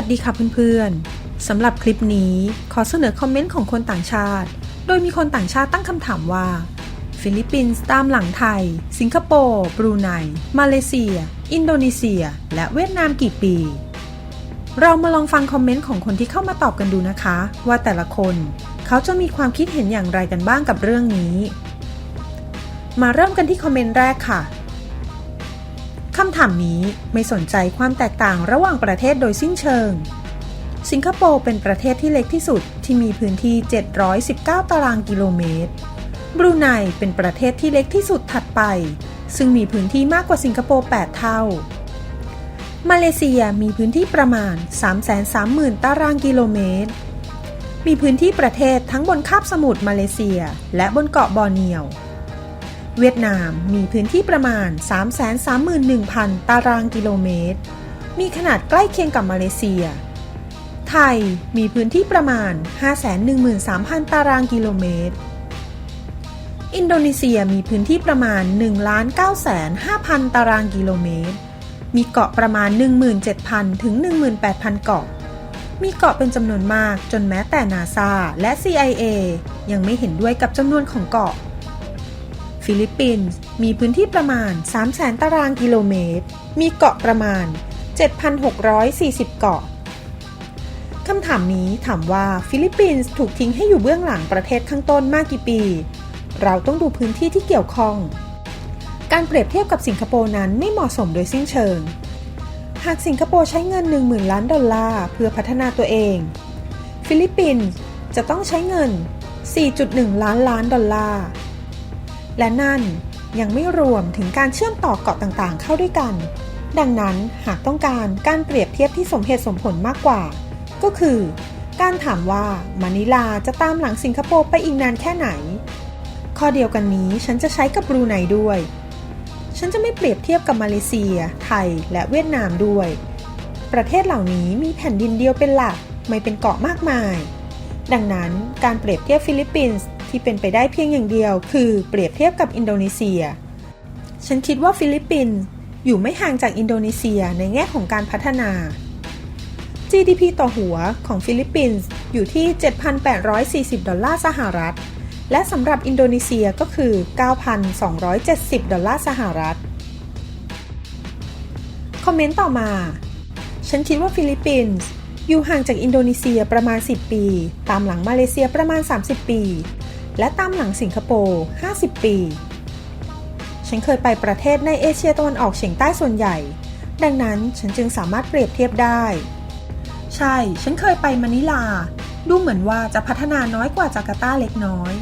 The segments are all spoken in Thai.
สวัสดีค่ะเพื่อนๆ สำหรับคลิปนี้ขอเสนอคอมเมนต์ของคนต่างชาติ โดยมีคนต่างชาติตั้งคำถามว่า ฟิลิปปินส์ตามหลังไทย สิงคโปร์ บรูไน มาเลเซีย อินโดนีเซีย และเวียดนามกี่ปี เรามาลองฟังคอมเมนต์ของคนที่เข้ามาตอบกันดูนะคะ ว่าแต่ละคน เขาจะมีความคิดเห็นอย่างไรกันบ้างกับเรื่องนี้ มาเริ่มกันที่คอมเมนต์แรกค่ะ คำถามนี้ไม่สนใจความแตกต่างระหว่างประเทศโดยสิ้นเชิง สิงคโปร์เป็นประเทศที่เล็กที่สุดที่มีพื้นที่ 719 ตารางกิโลเมตร บรูไนเป็นประเทศที่เล็กที่สุดถัดไป ซึ่งมีพื้นที่มากกว่าสิงคโปร์ 8 เท่า มาเลเซียมีพื้นที่ประมาณ 330,000 ตารางกิโลเมตร มีพื้นที่ประเทศทั้งบนคาบสมุทรมาเลเซีย และบนเกาะบอร์เนียว เวียดนามมีพื้นที่ประมาณ 331,000 ตารางกิโลเมตร มีขนาดใกล้เคียงกับมาเลเซีย ไทยมีพื้นที่ประมาณ 513,000 ตารางกิโลเมตร อินโดนีเซียมีพื้นที่ประมาณ 1,95,000 ตารางกิโลเมตร มีเกาะประมาณ 17,000 ถึง 18,000 เกาะ มีเกาะเป็นจำนวนมากจนแม้แต่นาซาและ CIA ยังไม่เห็นด้วยกับจำนวนของเกาะ ฟิลิปปินส์มีพื้นที่ประมาณ 300,000 ตารางกิโลเมตร มีเกาะประมาณ 7,640 เกาะคำถามนี้ถามว่าฟิลิปปินส์ถูกทิ้งให้อยู่เบื้องหลังประเทศข้างต้นมากกี่ปี เราต้องดูพื้นที่ที่เกี่ยวข้อง การเปรียบเทียบกับสิงคโปร์นั้นไม่เหมาะสมโดยสิ้นเชิง หากสิงคโปร์ใช้เงิน 10,000 ล้านดอลลาร์เพื่อพัฒนาตัวเอง ฟิลิปปินส์จะต้องใช้เงิน 4.1 ล้านล้านดอลลาร์ และนั่นยังไม่รวมถึงการเชื่อมต่อเกาะต่างๆ เข้าด้วยกัน ดังนั้นหากต้องการการเปรียบเทียบที่สมเหตุสมผลมากกว่า ก็คือ การถามว่ามะนิลาจะตามหลังสิงคโปร์ไปอีกนานแค่ไหน ข้อเดียวกันนี้ฉันจะใช้กับบรูไนด้วย ฉันจะไม่เปรียบเทียบกับมาเลเซีย ไทย และเวียดนามด้วย ประเทศเหล่านี้มีแผ่นดินเดียวเป็นหลัก ไม่เป็นเกาะมากมาย ดังนั้นการเปรียบเทียบฟิลิปปินส์ ที่เป็นไปได้เพียงอย่างเดียว คือเปรียบเทียบกับอินโดนีเซีย ฉันคิดว่าฟิลิปปินส์อยู่ไม่ห่างจากอินโดนีเซียในแง่ของการพัฒนา GDP ต่อหัวของฟิลิปปินส์อยู่ที่ 7,840 ดอลลาร์สหรัฐ และสำหรับอินโดนีเซียก็คือ 9,270 ดอลลาร์สหรัฐ คอมเมนต์ต่อมา ฉันคิดว่าฟิลิปปินส์อยู่ห่างจากอินโดนีเซียประมาณ 10 ปี ตามหลังมาเลเซียประมาณ 30 ปี และตามหลังสิงคโปร์ 50 ปี ฉันเคยไปประเทศในเอเชียตะวันออกเฉียงใต้ส่วนใหญ่ ดังนั้นฉันจึงสามารถเปรียบเทียบได้ ใช่ ฉันเคยไปมะนิลา ดูเหมือนว่าจะพัฒนาน้อยกว่าจาการ์ตาเล็กน้อย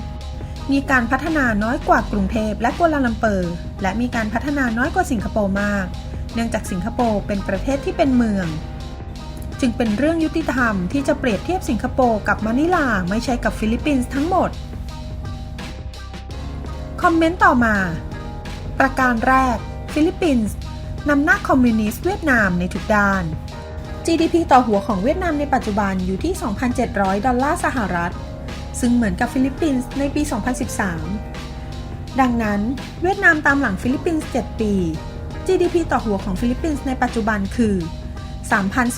มีการพัฒนาน้อยกว่ากรุงเทพและกัวลาลัมเปอร์ และมีการพัฒนาน้อยกว่าสิงคโปร์มาก เนื่องจากสิงคโปร์เป็นประเทศที่เป็นเมือง จึงเป็นเรื่องยุติธรรมที่จะเปรียบเทียบสิงคโปร์กับมะนิลาไม่ใช่กับฟิลิปปินส์ทั้งหมด คอมเมนต์ต่อมา ประการแรก ฟิลิปปินส์นำหน้าคอมมิวนิสต์เวียดนามในทุกด้าน GDP ต่อหัวของเวียดนามในปัจจุบันอยู่ที่ 2,700 ดอลลาร์สหรัฐ ซึ่งเหมือนกับฟิลิปปินส์ในปี 2013 ดังนั้น เวียดนามตามหลังฟิลิปปินส์ 7 ปี GDP ต่อหัวของฟิลิปปินส์ในปัจจุบันคือ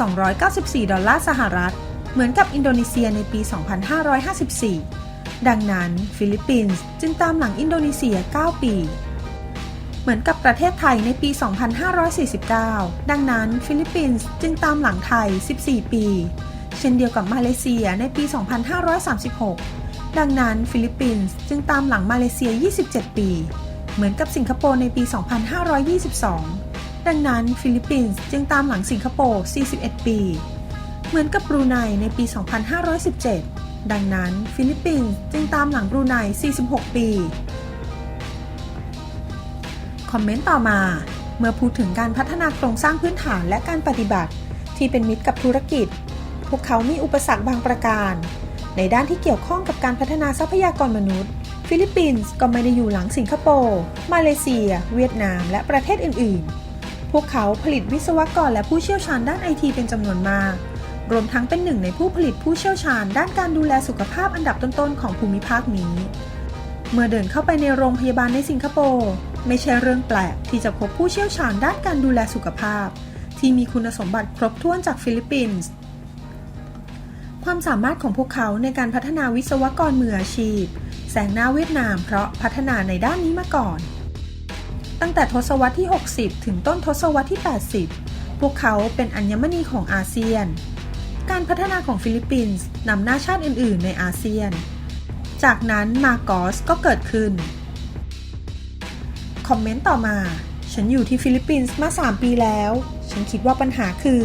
3,294 ดอลลาร์สหรัฐ เหมือนกับอินโดนีเซียในปี 2554 ดังนั้นฟิลิปปินส์จึงตามหลังอินโดนีเซีย 9 ปี เหมือนกับประเทศไทยในปี 2549 ดังนั้นฟิลิปปินส์จึงตามหลังไทย 14 ปี เช่นเดียวกับมาเลเซียในปี 2536 ดังนั้นฟิลิปปินส์จึงตามหลังมาเลเซีย 27 ปี เหมือนกับสิงคโปร์ในปี 2522 ดังนั้นฟิลิปปินส์จึงตามหลังสิงคโปร์ 41 ปี เหมือนกับบรูไนในปี 2517 ดังนั้นฟิลิปปินส์จึงตามหลังบรูไน 46 ปี คอมเมนต์ต่อมา เมื่อพูดถึงการพัฒนาโครงสร้างพื้นฐานและการปฏิบัติ ที่เป็นมิตรกับธุรกิจ พวกเขามีอุปสรรคบางประการ ในด้านที่เกี่ยวข้องกับการพัฒนาทรัพยากรมนุษย์ ฟิลิปปินส์ก็ไม่ได้อยู่หลังสิงคโปร์ มาเลเซีย เวียดนาม และประเทศอื่น ๆ พวกเขาผลิตวิศวกรและผู้เชี่ยวชาญด้านไอทีเป็นจำนวนมาก รวมทั้งเป็นหนึ่งในผู้ผลิตผู้เชี่ยวชาญ ด้านการดูแลสุขภาพอันดับต้นๆของภูมิภาคนี้ เมื่อเดินเข้าไปในโรงพยาบาลในสิงคโปร์ไม่ใช่เรื่องแปลกที่จะพบผู้เชี่ยวชาญด้านการดูแลสุขภาพ ที่มีคุณสมบัติครบถ้วนจากฟิลิปปินส์ความสามารถของพวกเขาในการพัฒนาวิศวกรมืออาชีพแซงหน้าเวียดนามเพราะพัฒนาในด้านนี้มาก่อน ตั้งแต่ทศวรรษที่ 60 ถึงต้นทศวรรษที่ 80 พวกเขาเป็นอัญมณีของอาเซียน การพัฒนาของฟิลิปปินส์นำหน้าชาติอื่น ๆ ในอาเซียน จากนั้นมาโกสก็เกิดขึ้น คอมเมนต์ต่อมา ฉันอยู่ที่ฟิลิปปินส์มา 3 ปีแล้ว ฉันคิดว่าปัญหาคือ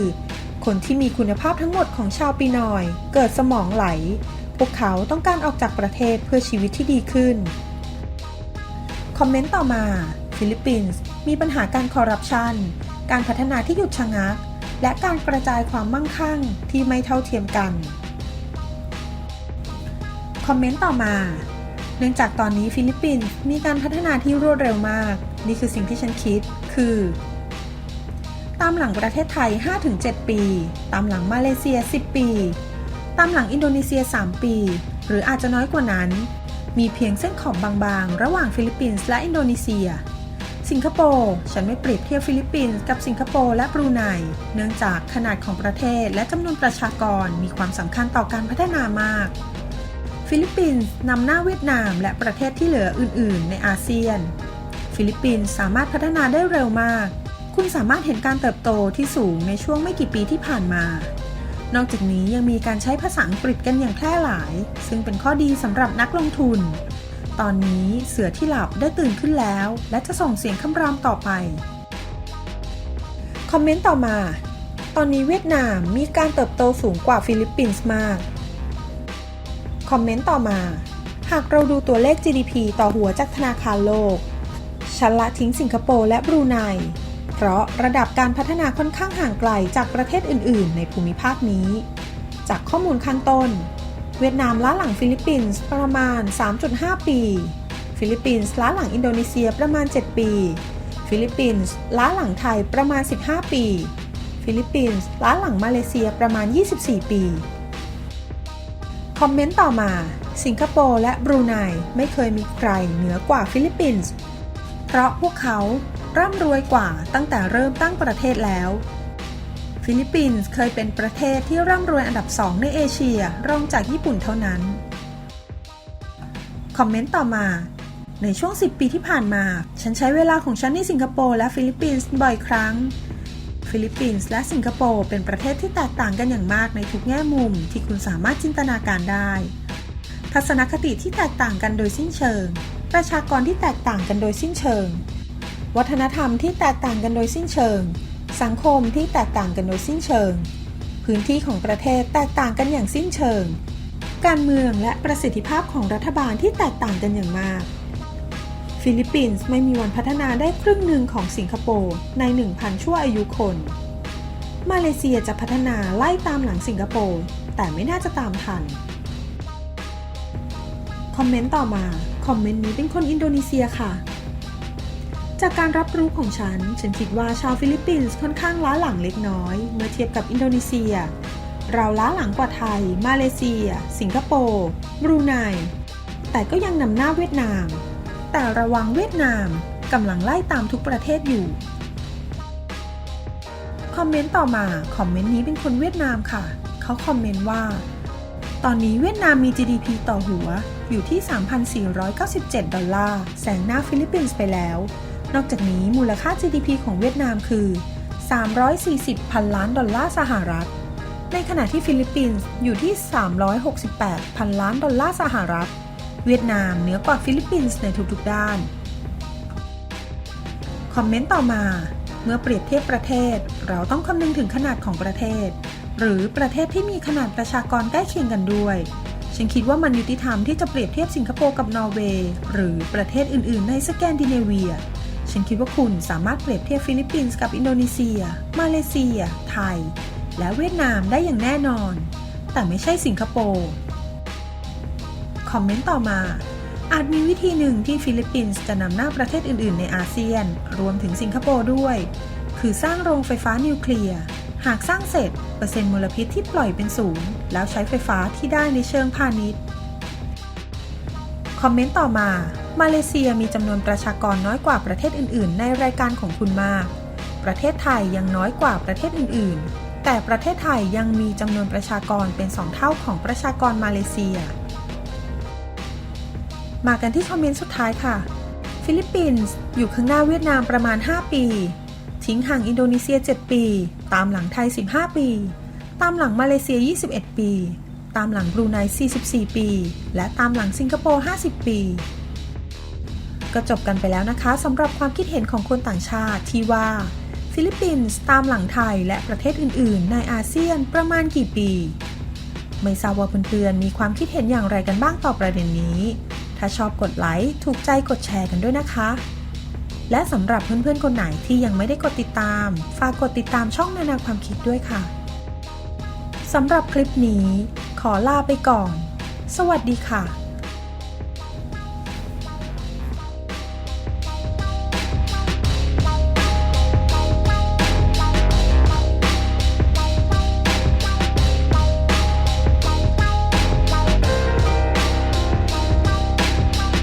คนที่มีคุณภาพทั้งหมดของชาวปีนอย เกิดสมองไหล พวกเขาต้องการออกจากประเทศเพื่อชีวิตที่ดีขึ้น คอมเมนต์ต่อมา ฟิลิปปินส์มีปัญหาการคอร์รัปชันการพัฒนาที่หยุดชะงัก และการกระจายความมั่งคั่งที่ไม่เท่าเทียมกัน คอมเมนต์ต่อมา เนื่องจากตอนนี้ฟิลิปปินส์มีการพัฒนาที่รวดเร็วมาก นี่คือสิ่งที่ฉันคิด คือ ตามหลังประเทศไทย 5-7 ปี ตามหลังมาเลเซีย 10 ปี ตามหลังอินโดนีเซีย 3 ปี หรืออาจจะน้อยกว่านั้น มีเพียงเส้นขอบบางๆ ระหว่างฟิลิปปินส์และอินโดนีเซีย สิงคโปร์ฉันไม่เปรียบเทียบฟิลิปปินส์กับสิงคโปร์และบรูไน เนื่องจากขนาดของประเทศและจำนวนประชากรมีความสำคัญต่อการพัฒนามาก ฟิลิปปินส์นำหน้าเวียดนามและประเทศที่เหลืออื่น ๆ ในอาเซียน ฟิลิปปินส์สามารถพัฒนาได้เร็วมาก คุณสามารถเห็นการเติบโตที่สูงในช่วงไม่กี่ปีที่ผ่านมา นอกจากนี้ยังมีการใช้ภาษาอังกฤษกันอย่างแพร่หลาย ซึ่งเป็นข้อดีสำหรับนักลงทุน ตอนนี้เสือที่หลับได้ตื่นขึ้นแล้ว และจะส่งเสียงคำรามต่อไป คอมเมนต์ต่อมา ตอนนี้เวียดนามมีการเติบโตสูงกว่าฟิลิปปินส์มาก คอมเมนต์ต่อมา หากเราดูตัวเลข GDP ต่อหัวจากธนาคารโลกฉันละทิ้งสิงคโปร์และบรูไน เพราะระดับการพัฒนาค่อนข้างห่างไกลจากประเทศอื่น ๆ ในภูมิภาคนี้ จากข้อมูลข้างต้น เวียดนามล้าหลังฟิลิปปินส์ประมาณ 3.5 ปี ฟิลิปปินส์ล้าหลังอินโดนีเซียประมาณ 7 ปี ฟิลิปปินส์ล้าหลังไทยประมาณ 15 ปี ฟิลิปปินส์ล้าหลังมาเลเซียประมาณ 24 ปี คอมเมนต์ต่อมา สิงคโปร์และบรูไนไม่เคยมีใครเหนือกว่าฟิลิปปินส์เพราะพวกเขาร่ำรวยกว่าตั้งแต่เริ่มตั้งประเทศแล้ว ฟิลิปปินส์เคยเป็นประเทศที่ร่ำรวยอันดับสองในเอเชีย รองจากญี่ปุ่นเท่านั้น คอมเมนต์ต่อมา ในช่วง 10 ปีที่ผ่านมา ฉันใช้เวลาของฉันในสิงคโปร์และฟิลิปปินส์บ่อยครั้ง ฟิลิปปินส์และสิงคโปร์เป็นประเทศที่แตกต่างกันอย่างมากในทุกแง่มุมที่คุณสามารถจินตนาการได้ ทัศนคติที่แตกต่างกันโดยสิ้นเชิง ประชากรที่แตกต่างกันโดยสิ้นเชิง วัฒนธรรมที่แตกต่างกันโดยสิ้นเชิง สังคมที่แตกต่างกันโดยสิ้นเชิง พื้นที่ของประเทศแตกต่างกันอย่างสิ้นเชิง การเมืองและประสิทธิภาพของรัฐบาลที่แตกต่างกันอย่างมาก ฟิลิปปินส์ไม่มีวันพัฒนาได้ครึ่งหนึ่งของสิงคโปร์ใน 1,000 ชั่วอายุคน มาเลเซียจะพัฒนาไล่ตามหลังสิงคโปร์แต่ไม่น่าจะตามทัน คอมเมนต์ต่อมา คอมเมนต์นี้เป็นคนอินโดนีเซียค่ะ จากการรับรู้ของฉัน ฉันคิดว่าชาวฟิลิปปินส์ค่อนข้างล้าหลังเล็กน้อย เมื่อเทียบกับอินโดนีเซีย เราล้าหลังกว่าไทย มาเลเซีย สิงคโปร์บรูไน แต่ก็ยังนำหน้าเวียดนาม แต่ระวังเวียดนามกำลังไล่ตามทุกประเทศอยู่คอมเมนต์ต่อมาคอมเมนต์นี้เป็นคนเวียดนามค่ะ เขาคอมเมนต์ว่า ตอนนี้เวียดนามมี GDP ต่อหัวอยู่ที่ 3,497 ดอลลาร์แซงหน้าฟิลิปปินส์ไปแล้ว นอกจากนี้มูลค่า GDP ของเวียดนามคือ 340พันล้านดอลลาร์สหรัฐ ในขณะที่ฟิลิปปินส์อยู่ที่ 368พันล้านดอลลาร์สหรัฐ เวียดนามเหนือกว่าฟิลิปปินส์ในทุกๆด้าน คอมเมนต์ต่อมา เมื่อเปรียบเทียบประเทศ เราต้องคำนึงถึงขนาดของประเทศ หรือประเทศที่มีขนาดประชากรใกล้เคียงกันด้วยฉันคิดว่ามันยุติธรรมที่จะเปรียบเทียบสิงคโปร์กับนอร์เวย์หรือประเทศอื่น ๆ ในสแกนดิเนเวีย ฉันคิดว่าคุณสามารถเปรียบเทียบฟิลิปปินส์กับอินโดนีเซีย มาเลเซีย ไทย และเวียดนามได้อย่างแน่นอน แต่ไม่ใช่สิงคโปร์คอมเมนต์ต่อมา อาจมีวิธีหนึ่งที่ฟิลิปปินส์จะนำหน้าประเทศอื่น ๆ ในอาเซียน รวมถึงสิงคโปร์ด้วย คือสร้างโรงไฟฟ้านิวเคลียร์ หากสร้างเสร็จ เปอร์เซ็นต์มลพิษที่ปล่อยเป็นศูนย์ แล้วใช้ไฟฟ้าที่ได้ในเชิงพาณิชย์ คอมเมนต์ต่อมา มาเลเซียมีจำนวนประชากรน้อยกว่าประเทศอื่น ๆ ในรายการของคุณมาก ประเทศไทยยังน้อยกว่าประเทศอื่น ๆ แต่ประเทศไทยยังมีจำนวนประชากรเป็น2เท่าของประชากรมาเลเซีย มากันที่คอมเมนต์สุดท้ายค่ะ ฟิลิปปินส์อยู่ข้างหน้าเวียดนามประมาณ 5 ปี ทิ้งห่างอินโดนีเซีย 7 ปี ตามหลังไทย 15 ปี ตามหลังมาเลเซีย 21 ปี ตามหลังบรูไน 44 ปี และตามหลังสิงคโปร์ 50 ปี ก็จบกันไปแล้วนะคะสำหรับความคิดเห็นของคนต่างชาติที่ว่า ฟิลิปปินส์ตามหลังไทยและประเทศอื่น ๆ ในอาเซียนประมาณกี่ปี ไม่ทราบว่าเพื่อนๆมีความคิดเห็นอย่างไรกันบ้างต่อประเด็นนี้ ถ้าชอบกดไลค์ถูกใจกดแชร์กันด้วยนะคะและสำหรับเพื่อนๆ คนไหนที่ยังไม่ได้กดติดตาม ฝากกดติดตามช่องนานาความคิดด้วยค่ะ สำหรับคลิปนี้ ขอลาไปก่อน สวัสดีค่ะ